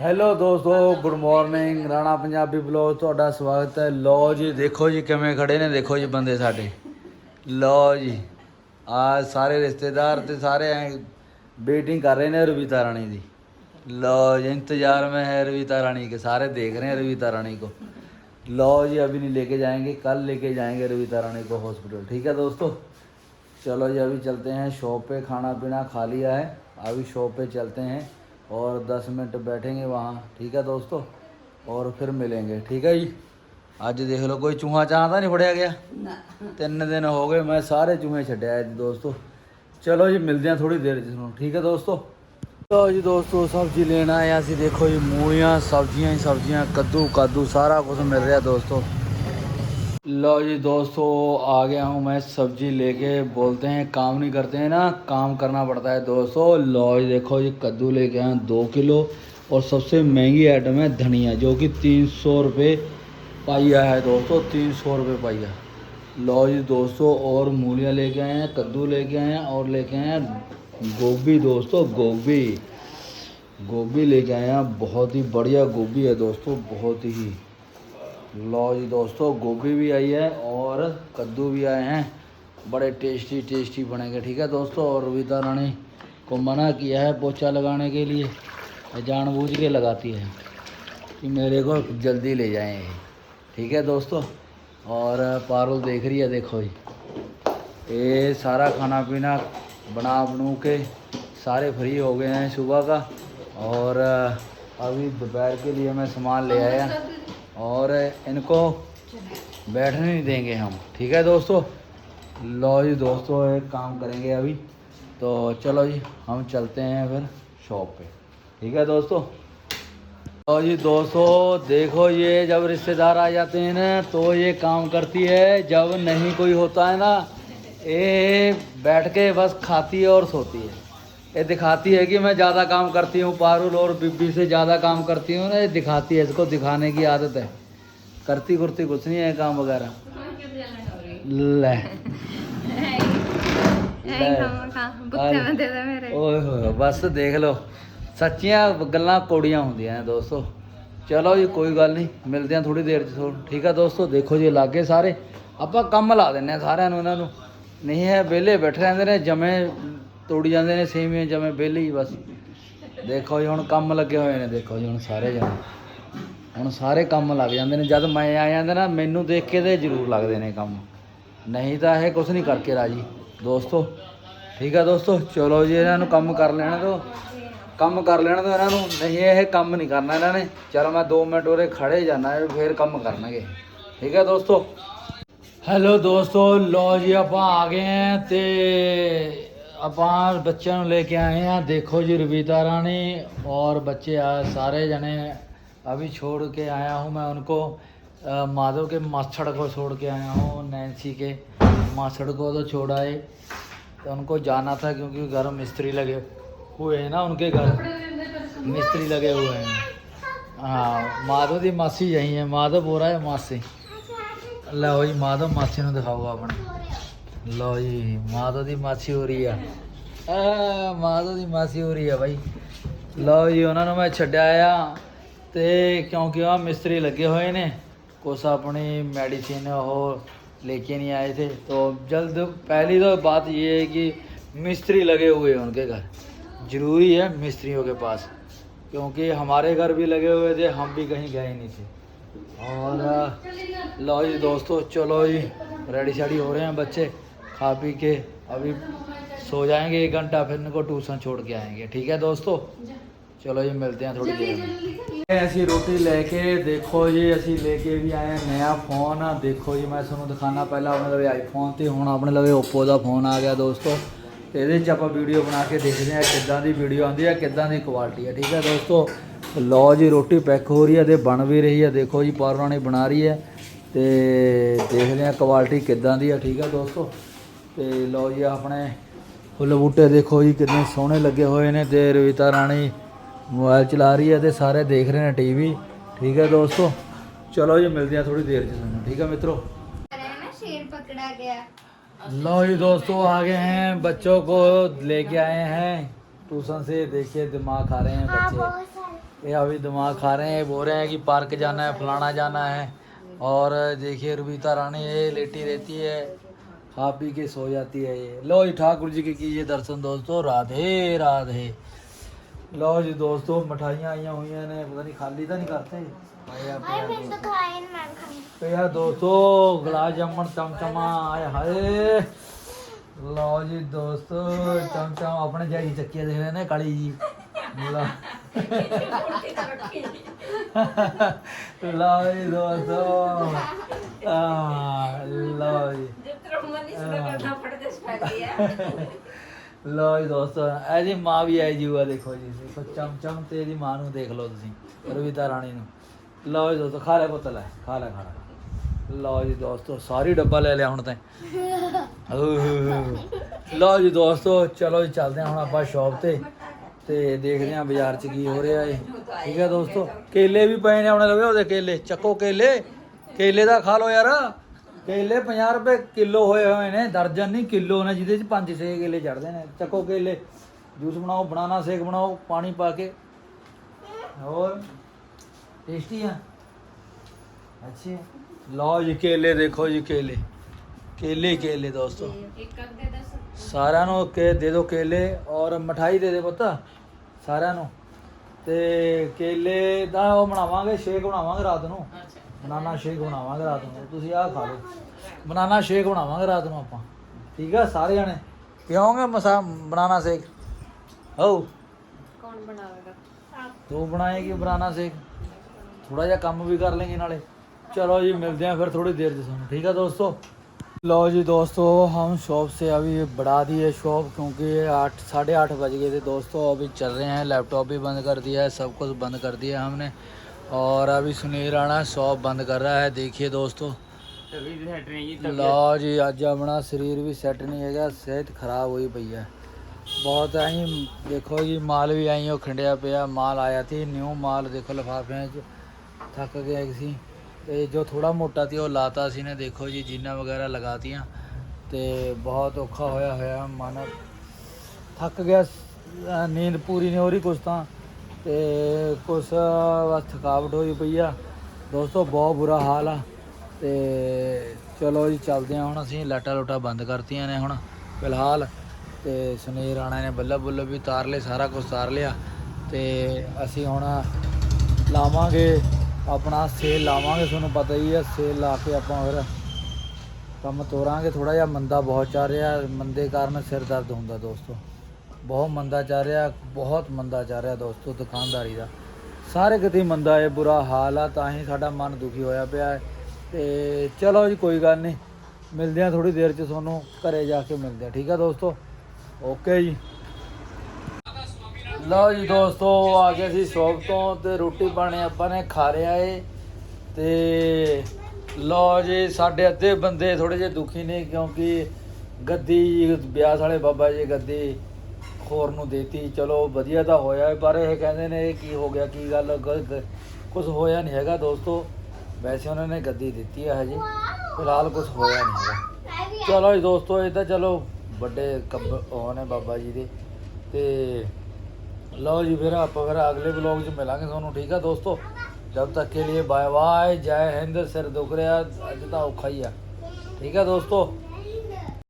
Hello ਦੋਸਤੋ good morning Rana Punjabi blog ਤੁਹਾਡਾ ਸਵਾਗਤ ਹੈ ਲੋ ਜੀ ਦੇਖੋ ਜੀ ਕਿਵੇਂ ਖੜੇ ਨੇ ਦੇਖੋ ਜੀ ਬੰਦੇ ਸਾਡੇ ਲੋ ਜੀ ਆ ਸਾਰੇ ਰਿਸ਼ਤੇਦਾਰ ਤੇ ਸਾਰੇ ਐ ਵੇਟਿੰਗ ਕਰ ਰਹੇ ਨੇ ਰਵੀਤਾ ਰਾਣੀ ਦੀ लो जी इंतजार में है रविता रानी के सारे देख रहे हैं रविता रानी को लो जी अभी नहीं लेके जाएंगे कल लेके जाएंगे रविता रानी को हॉस्पिटल ठीक है दोस्तों चलो जी अभी चलते हैं शॉप पे खाना पीना खा लिया है अभी शॉप पे चलते हैं और 10 मिनट बैठेंगे वहाँ ठीक है दोस्तों और फिर मिलेंगे ठीक है जी ਅੱਜ ਦੇਖ ਲਓ ਕੋਈ ਚੂਹਾ ਚਾਹ ਤਾਂ ਨਹੀਂ ਫੜਿਆ ਗਿਆ ਤਿੰਨ ਦਿਨ ਹੋ ਗਏ ਮੈਂ ਸਾਰੇ ਚੂਹੇ ਛੱਡਿਆ ਜੀ ਦੋਸਤੋ ਚਲੋ ਜੀ ਮਿਲਦੇ ਹਾਂ ਥੋੜੀ ਦੇਰ ਚ ਤੁਹਾਨੂੰ ਠੀਕ ਹੈ ਦੋਸਤੋ ਲਓ ਜੀ ਦੋਸਤੋ ਸਬਜ਼ੀ ਲੈਣ ਆਏ ਹਾਂ ਅਸੀਂ ਦੇਖੋ ਜੀ ਮੂਲੀਆਂ ਸਬਜ਼ੀਆਂ ਹੀ ਸਬਜ਼ੀਆਂ ਕੱਦੂ ਕਾਦੂ ਸਾਰਾ ਕੁਝ ਮਿਲ ਰਿਹਾ दोस्तों लो जी दोस्तों, आ गया हूँ मैं सब्ज़ी लेके। बोलते हैं, काम नहीं करते हैं ना, काम करना पड़ता है दोस्तों। लो जी देखो जी कद्दू लेके आए दो किलो। और सबसे महँगी आइटम है धनिया, जो कि तीन सौ रुपये पाइया है दोस्तों, तीन सौ रुपये पाइया। लो जी दोस्तों, और मूलियाँ लेके आए हैं, कद्दू लेके आए हैं, और लेके आए हैं गोभी दोस्तों, गोभी। गोभी लेके आए हैं, बहुत ही बढ़िया गोभी है दोस्तों, बहुत ही। लो जी दोस्तों, गोभी भी आई है और कद्दू भी आए हैं। बड़े टेस्टी टेस्टी बनेंगे, ठीक है दोस्तों? और रविता रानी को मना किया है पोछा लगाने के लिए। जानबूझ के लगाती है कि मेरे को जल्दी ले जाएँ ठीक है दोस्तों? और पारुल देख रही है, देखो जी। ये सारा खाना पीना बना बनू के सारे फ्री हो गए हैं सुबह का। और अभी दोपहर के लिए मैं सामान ले आया। और इनको बैठने नहीं देंगे हम। ठीक है दोस्तों? लो जी दोस्तों, एक काम करेंगे अभी। तो चलो जी, हम चलते हैं फिर शॉप पे। ठीक है दोस्तों? लो जी दोस्तों, देखो ये जब रिश्तेदार आ जाते हैं ना तो ये काम करती है, जब नहीं कोई होता है ना ये बैठ के बस खाती है और सोती है। ये दिखाती है कि मैं ज़्यादा काम करती हूँ, पारुल और बीबी से ज़्यादा काम करती हूँ ना, ये दिखाती है इसको, दिखाने की आदत है। करती कुर्ती कुछ नहीं है काम वगैरह ले ਲੈ। ਬੁੱਤੇ ਬੰਦੇ ਦਾ ਮੇਰੇ ਓਏ ਹੋਏ ਬਸ ਦੇਖ ਲਓ ਸੱਚੀਆਂ ਗੱਲਾਂ ਕੋੜੀਆਂ ਹੁੰਦੀਆਂ ਨੇ ਦੋਸਤੋ ਚਲੋ ਜੀ ਕੋਈ ਗੱਲ ਨਹੀਂ ਮਿਲਦੇ ਹਾਂ ਥੋੜੀ ਦੇਰ ਚ ਤੁਹਾਨੂੰ ਠੀਕ ਆ ਦੋਸਤੋ ਦੇਖੋ ਜੀ ਲਾਗੇ ਸਾਰੇ ਆਪਾਂ ਕੰਮ ਲਾ ਦਿੰਨੇ ਆ ਸਾਰਿਆਂ ਨੂੰ ਇਹਨਾਂ ਨੂੰ ਨਹੀਂ ਹੈ ਵਿਹਲੇ ਬੈਠੇ ਰਹਿੰਦੇ ਨੇ ਜਮੇ ਤੋੜੀ ਜਾਂਦੇ ਨੇ ਸੇਵੀਆਂ ਜਮੇ ਵਿਹਲੇ ਹੀ ਬਸ ਦੇਖੋ ਜੀ ਹੁਣ ਕੰਮ ਲੱਗੇ ਹੋਏ ਨੇ ਦੇਖੋ ਜੀ ਹੁਣ ਸਾਰੇ ਜਣੇ ਹੁਣ ਸਾਰੇ ਕੰਮ ਲੱਗ ਜਾਂਦੇ ਨੇ। ਜਦ ਮੈਂ ਆ ਜਾਂਦਾ ਨਾ, ਮੈਨੂੰ ਦੇਖ ਕੇ ਤੇ ਜ਼ਰੂਰ ਲੱਗਦੇ ਨੇ ਕੰਮ। ਨਹੀਂ ਤਾਂ ਇਹ ਕੁਝ ਨਹੀਂ ਕਰਕੇ ਰਾਜੀ। ਦੋਸਤੋ, ਠੀਕ ਹੈ ਦੋਸਤੋ? ਚਲੋ ਜੀ, ਇਹਨਾਂ ਨੂੰ ਕੰਮ ਕਰ ਲੈਣ ਦੋ ਕੰਮ ਕਰ ਲੈਣ ਦੋ ਇਹਨਾਂ ਨੂੰ। ਨਹੀਂ, ਇਹ ਕੰਮ ਨਹੀਂ ਕਰਨਾ ਇਹਨਾਂ ਨੇ। ਚਲੋ ਮੈਂ 2 ਮਿੰਟ ਉਰੇ ਖੜੇ ਜਾਣਾ ਫਿਰ ਕੰਮ ਕਰਨਗੇ। ਠੀਕ ਹੈ ਦੋਸਤੋ? ਹੈਲੋ ਦੋਸਤੋ ਲੋ ਜੀ, ਆਪਾਂ ਆ ਗਏ ਆ ਤੇ ਆਪਾਂ ਬੱਚਿਆਂ ਨੂੰ ਲੈ ਕੇ ਆਏ ਆ। ਦੇਖੋ ਜੀ, ਰਵੀਤਾ ਰਾਣੀ ਔਰ ਬੱਚੇ ਆ, ਸਾਰੇ ਜਣੇ अभी छोड़ के आया हूँ मैं उनको अ, माधव के माछड़ को छोड़ के आया हूँ नैन्सी के माछड़ को तो छोड़ आए तो उनको जाना था क्योंकि घर मिस्त्री लगे हुए हैं ना उनके घर मिस्त्री लगे हुए हैं हाँ माधव ਦੀ ਮਾਸੀ यही है माधव हो रहा है मासी ਲਓ ਜੀ ਮਾਧਵ ਮਾਸੀ ਨੂੰ ਦਿਖਾਓ ਆਪਣੇ ਲਓ ਜੀ ਮਾਧਵ ਦੀ ਮਾਸੀ ਹੋ ਰਹੀ ਆ ਆ ਮਾਧਵ ਦੀ ਮਾਸੀ ਹੋ ਰਹੀ ਆ ਬਾਈ ਲਓ ਜੀ ਉਹਨਾਂ ਨੂੰ ਮੈਂ ਛੱਡਿਆ ਆ ਤੇ ਕਿਉਂਕਿ ਆ ਮਿਸਤਰੀ ਲੱਗੇ ਹੋਏ ਨੇ ਕੁਛ ਆਪਣੀ ਮੈਡੀਸਿਨ ਉਹ लेके नहीं आए थे तो जल्द पहली तो बात ये है कि मिस्त्री लगे हुए हैं उनके घर ज़रूरी है मिस्त्रियों के पास क्योंकि हमारे घर भी लगे हुए थे हम भी कहीं गए नहीं थे और अ, लो जी दोस्तों चलो जी रेडी शेडी हो रहे हैं बच्चे खा पी के अभी सो जाएंगे एक घंटा फिर इनको ट्यूशन छोड़ के आएंगे ठीक है दोस्तों ਚਲੋ ਜੀ ਮਿਲਦੇ ਹਾਂ ਥੋੜੀ ਦੇਰ में ਅਸੀਂ ਰੋਟੀ ਲੈ ਕੇ ਦੇਖੋ ਜੀ, ਅਸੀਂ ਲੈ ਕੇ ਵੀ ਆਏ ਨਵਾਂ ਫੋਨ ਦੇਖੋ ਜੀ, ਮੈਂ ਤੁਹਾਨੂੰ ਦਿਖਾਣਾ ਪਹਿਲਾਂ, ਆਪਣੇ ਲਵੇ ਆਈਫੋਨ ਤੇ ਹੁਣ ਆਪਣੇ ਲਵੇ Oppo ਦਾ ਫੋਨ ਆ ਗਿਆ ਦੋਸਤੋ। ਤੇ ਇਹਦੇ 'ਚ ਆਪਾਂ ਵੀਡੀਓ ਬਣਾ ਕੇ ਦੇਖਦੇ ਹਾਂ ਕਿੱਦਾਂ ਦੀ ਵੀਡੀਓ ਆਉਂਦੀ ਹੈ ਕਿੱਦਾਂ ਦੀ ਕੁਆਲਿਟੀ ਆ, ਠੀਕ ਹੈ ਦੋਸਤੋ? ਲਓ ਜੀ, ਰੋਟੀ ਪੈਕ ਹੋ ਰਹੀ ਹੈ ਤੇ ਬਣ ਵੀ ਰਹੀ ਹੈ ਦੇਖੋ ਜੀ ਪਾਰਵਾਣੀ ਬਣਾ ਰਹੀ ਹੈ ਤੇ ਦੇਖਦੇ ਹਾਂ ਕੁਆਲਿਟੀ ਕਿੱਦਾਂ ਦੀ ਆ, ਠੀਕ ਆ ਦੋਸਤੋ? ਤੇ ਲਓ ਜੀ, ਆਪਣੇ ਫੁੱਲ ਬੂਟੇ ਦੇਖੋ ਜੀ, ਕਿੰਨੇ ਸੋਹਣੇ ਲੱਗੇ ਹੋਏ ਨੇ। ਤੇ ਰਵਿਤਾ ਰਾਣੀ ਮੋਬਾਈਲ ਚਲਾ ਰਹੀ ਹੈ ਤੇ ਸਾਰੇ ਦੇਖ ਰਹੇ ਨੇ ਟੀਵੀ ਠੀਕ ਹੈ ਦੋਸਤੋ ਚਲੋ ਜੀ ਮਿਲਦੇ ਆ ਥੋੜੀ ਦੇਰ ਚ ਤੁਹਾਨੂੰ ਠੀਕ है मित्रों ना शेर पकड़ा गया लो जी दोस्तों आ गए हैं बच्चों को लेके आए हैं ट्यूशन से देखिए दिमाग खा रहे हैं बच्चे ये अभी दिमाग खा रहे हैं बोल रहे हैं कि पार्क जाना है फलाना जाना है और देखिए रूबीता रानी ये लेटी रहती है खा पी के सो जाती है ये लो जी ठाकुर जी के कीजिए दर्शन दोस्तों राधे राधे ਲਓ ਜੀ ਦੋਸਤੋ ਮਠਾਈਆਂ ਆਈਆਂ ਹੋਈਆਂ ਨੇ ਪਤਾ ਨਹੀਂ ਖਾਲੀ ਤਾਂ ਨਹੀਂ ਕਰਤੇ? ਆਇਆ ਆਏ ਪਿਆ ਦੋਸਤੋ। ਗਲਾਸ ਜਾਮਣ ਚਮਚਮਾ ਆਏ ਹਾਏ। ਲਓ ਜੀ ਦੋਸਤੋ ਚਮਚਮ ਆਪਣੇ ਜਾਈ ਚੱਕੇ ਦੇ ਹੋਏ ਨੇ ਕਾਲੀ ਜੀ। ਲਓ। ਜੀ ਦੋਸਤੋ। ਆ ਲਓ ਜੀ। ਜਿੱਤਰ ਮਨੀ ਸਭ ਕਰਦਾ ਫੜਦੇ ਸਪੈਂਦੀ ਹੈ ਲਓ ਜੀ ਦੋਸਤੋ ਇਹਦੀ ਮਾਂ ਵੀ ਆਈ ਜੂਆ ਦੇਖੋ ਜੀ ਦੇਖੋ ਚਮਚਮ ਤੇ ਇਹਦੀ ਮਾਂ ਨੂੰ ਦੇਖ ਲਓ ਤੁਸੀਂ ਰਵਿਤਾ ਰਾਣੀ ਨੂੰ। ਲਓ ਜੀ ਦੋਸਤੋ ਖਾ ਲੈ ਪੁੱਤ ਲੈ ਖਾ ਲੈ ਖਾ ਲੈ। ਜੀ ਦੋਸਤੋ ਸਾਰੀ ਡੱਬਾ ਲੈ ਲਿਆ ਹੁਣ ਤਾਂ। ਲਓ ਜੀ ਦੋਸਤੋ ਚਲੋ ਜੀ ਚੱਲਦੇ ਹਾਂ ਹੁਣ ਆਪਾਂ ਸ਼ਾਪ ਤੇ ਤੇ ਦੇਖਦੇ ਹਾਂ ਬਾਜ਼ਾਰ 'ਚ ਕੀ ਹੋ ਰਿਹਾ ਏ। ਠੀਕ ਹੈ ਦੋਸਤੋ ਕੇਲੇ ਵੀ ਪਏ ਨੇ ਆਪਣੇ ਲਵੇ ਉਹਦੇ ਕੇਲੇ ਚੱਕੋ ਕੇਲੇ। ਕੇਲੇ ਦਾ ਖਾ ਲਓ ਯਾਰ। ਕੇਲੇ 50 ਰੁਪਏ ਕਿਲੋ ਹੋਏ ਹੋਏ ਨੇ, ਦਰਜਨ ਨਹੀਂ, ਕਿਲੋ ਨੇ, ਜਿਹਦੇ 'ਚ 5-6 ਕੇਲੇ ਚੜਦੇ ਨੇ। ਚੱਕੋ ਕੇਲੇ, ਜੂਸ ਬਣਾਓ, ਬਨਾਨਾ, ਸ਼ੇਕ ਬਣਾਓ, ਪਾਣੀ ਪਾ ਕੇ। ਹੋਰ ਟੇਸਟੀ ਆ? ਅੱਛੇ ਲਓ ਜੀ ਕੇਲੇ, ਦੇਖੋ ਜੀ ਕੇਲੇ। ਕੇਲੇ ਕੇਲੇ, ਦੋਸਤੋ। ਸਾਰਿਆਂ ਨੂੰ ਕੇ, ਦੇ ਦਿਓ ਕੇਲੇ ਔਰ ਮਠਾਈ ਦੇ ਦੇ ਪੁੱਤ, ਸਾਰਿਆਂ ਨੂੰ। ਤੇ ਕੇਲੇ ਦਾ ਉਹ ਬਣਾਵਾਂਗੇ, ਸ਼ੇਕ ਬਣਾਵਾਂਗੇ ਰਾਤ ਨੂੰ। ਬਨਾਨਾ ਸ਼ੇਕ ਬਣਾਵਾਂਗੇ ਰਾਤ ਨੂੰ ਤੁਸੀਂ ਆਹ ਖਾ ਲਓ ਬਨਾਨਾ ਸ਼ੇਕ ਬਣਾਵਾਂਗੇ ਰਾਤ ਨੂੰ ਆਪਾਂ ਠੀਕ ਆ ਸਾਰੇ ਜਣੇ ਪੀਓਗੇ ਮਸਾ ਬਨਾਨਾ ਸ਼ੇਕ ਹੋ ਕੌਣ ਬਣਾਵੇਗਾ ਤੂੰ ਬਣਾਏਗੀ ਬਨਾਨਾ ਸ਼ੇਕ थोड़ा जा कम भी कर लेंगे नाले चलो जी मिलते हैं फिर थोड़ी देर से सुनो ठीक है दोस्तों लो जी दोस्तों हम शॉप से अभी बढ़ा दिए शॉप क्योंकि आठ साढ़े आठ बज गए थे दोस्तों अभी चल रहे हैं लैपटॉप भी बंद कर दिया है सब कुछ बंद कर दिया हमने और अभी सुनील राणा शॉप बंद कर रहा है देखिए दोस्तों ਲਓ ਜੀ ਅੱਜ ਆਪਣਾ ਸਰੀਰ ਵੀ ਸੈੱਟ ਨਹੀਂ ਹੈਗਾ ਸਿਹਤ ਖਰਾਬ ਹੋਈ ਪਈ ਹੈ ਬਹੁਤ ਆਈ ਦੇਖੋ ਜੀ ਮਾਲ ਵੀ ਆਈ ਉਹ ਖੰਡਿਆ ਪਿਆ ਮਾਲ ਆਇਆ ਸੀ ਨਿਊ ਮਾਲ ਦੇਖੋ ਲਿਫਾਫਿਆਂ 'ਚ ਥੱਕ ਗਿਆ ਸੀ ਤੇ ਜੋ ਥੋੜਾ ਮੋਟਾ ਸੀ ਉਹ ਲਾਤਾ ਸੀ ਨੇ ਦੇਖੋ ਜੀ ਜੀਨਾ ਵਗੈਰਾ ਲਗਾਤੀਆਂ ਤੇ ਬਹੁਤ ਔਖਾ ਹੋਇਆ ਹੋਇਆ ਮਨ ਥੱਕ ਗਿਆ ਅਹ ਨੀਂਦ ਪੂਰੀ ਨਹੀਂ ਹੋ ਰਹੀ ਕੁਛ ਤਾਂ ਤੇ ਕੁਛ ਬਸ ਥਕਾਵਟ ਹੋਈ ਪਈ ਆ। ਦੋਸਤੋ, ਬਹੁਤ ਬੁਰਾ ਹਾਲ ਆ। ਤੇ ਚਲੋ ਜੀ, ਚੱਲਦੇ ਆ ਹੁਣ ਅਸੀਂ। ਲਾਟਾ ਲੋਟਾ ਬੰਦ ਕਰਤੀਆਂ ਨੇ ਹੁਣ, ਫਿਲਹਾਲ। ਤੇ ਸੁਨੀਲ ਰਾਣਾ ਨੇ ਬੱਲਾ ਬੁੱਲਾ ਵੀ ਉਤਾਰ ਲਏ, ਸਾਰਾ ਕੁਝ ਉਤਾਰ ਲਿਆ। ਤੇ ਅਸੀਂ ਹੁਣ ਲਾਵਾਂਗੇ ਆਪਣਾ, ਸੇਲ ਲਾਵਾਂਗੇ, ਤੁਹਾਨੂੰ ਪਤਾ ਹੀ ਹੈ ਸੇਲ ਲਾ ਕੇ ਆਪਾਂ ਫਿਰ ਕੰਮ ਤੋਰਾਂਗੇ। ਥੋੜਾ ਜਿਹਾ ਮੰਦਾ ਬਹੁਤ ਚੱਲ ਰਿਹਾ, ਮੰਦੇ ਕਾਰਨ ਸਿਰ ਦਰਦ ਹੁੰਦਾ ਦੋਸਤੋ। ਬਹੁਤ ਮੰਦਾ ਚੱਲ ਰਿਹਾ, ਬਹੁਤ ਮੰਦਾ ਚੱਲ ਰਿਹਾ ਦੋਸਤੋ ਦੁਕਾਨਦਾਰੀ ਦਾ। ਸਾਰੇ ਕਿਤੇ ਮੰਦਾ ਹੈ, ਬੁਰਾ ਹਾਲ ਆ, ਤਾਂ ਹੀ ਸਾਡਾ ਮਨ ਦੁਖੀ ਹੋਇਆ ਪਿਆ ਹੈ। ਤੇ ਚਲੋ ਜੀ, ਕੋਈ ਗੱਲ ਨਹੀਂ। ਮਿਲਦੇ ਆ ਥੋੜੀ ਦੇਰ ਚ ਤੁਹਾਨੂੰ, ਘਰੇ ਜਾ ਕੇ ਮਿਲਦੇ ਆ ਠੀਕ ਆ ਦੋਸਤੋ? ਓਕੇ ਜੀ। ਲਓ ਜੀ ਦੋਸਤੋ, ਆ ਗਏ ਸੀ ਸ਼ੌਪ ਤੋਂ ਤੇ ਰੋਟੀ ਪਾਣੀ ਆਪਾਂ ਨੇ ਖਾ ਰਿਆ ਏ। ਤੇ ਲਓ ਜੀ, ਸਾਡੇ ਅੱਧੇ ਬੰਦੇ ਥੋੜੇ ਜਿਹੇ ਦੁਖੀ ਨੇ ਕਿਉਂਕਿ ਗੱਦੀ ਵਿਆਹ ਵਾਲੇ ਬਾਬਾ ਜੀ, ਗੱਦੀ ਹੋਰ ਨੂੰ ਦੇਤੀ। ਚਲੋ ਵਧੀਆ ਤਾਂ ਹੋਇਆ ਪਰ ਇਹ ਕਹਿੰਦੇ ਨੇ, ਇਹ ਕੀ ਹੋ ਗਿਆ, ਕੀ ਗੱਲ ਕੁਝ ਹੋਇਆ ਨਹੀਂ ਹੈਗਾ ਦੋਸਤੋ। ਵੈਸੇ ਉਹਨਾਂ ਨੇ ਗੱਦੀ ਦਿੱਤੀ ਹੈ ਹਜੇ। ਫਿਲਹਾਲ ਕੁਝ ਹੋਇਆ ਨਹੀਂ ਹੈਗਾ। ਚਲੋ ਜੀ ਦੋਸਤੋ, ਇਹ ਤਾਂ ਚਲੋ ਵੱਡੇ ਕੱਬ, ਉਹ ਨੇ ਬਾਬਾ ਜੀ ਦੇ। ਤੇ ਲਓ ਜੀ ਫਿਰ ਆਪਾਂ ਫਿਰ ਅਗਲੇ ਵਲੌਗ 'ਚ ਮਿਲਾਂਗੇ ਤੁਹਾਨੂੰ, ਠੀਕ ਆ ਦੋਸਤੋ? ਜਦ ਤੱਕ ਕੇ ਲਈ ਬਾਏ ਬਾਏ ਜੈ ਹਿੰਦ, ਸਿਰ ਦੁਖ ਰਿਹਾ, ਅੱਜ ਤਾਂ ਔਖਾ ਹੀ ਆ। ਠੀਕ ਆ ਦੋਸਤੋ?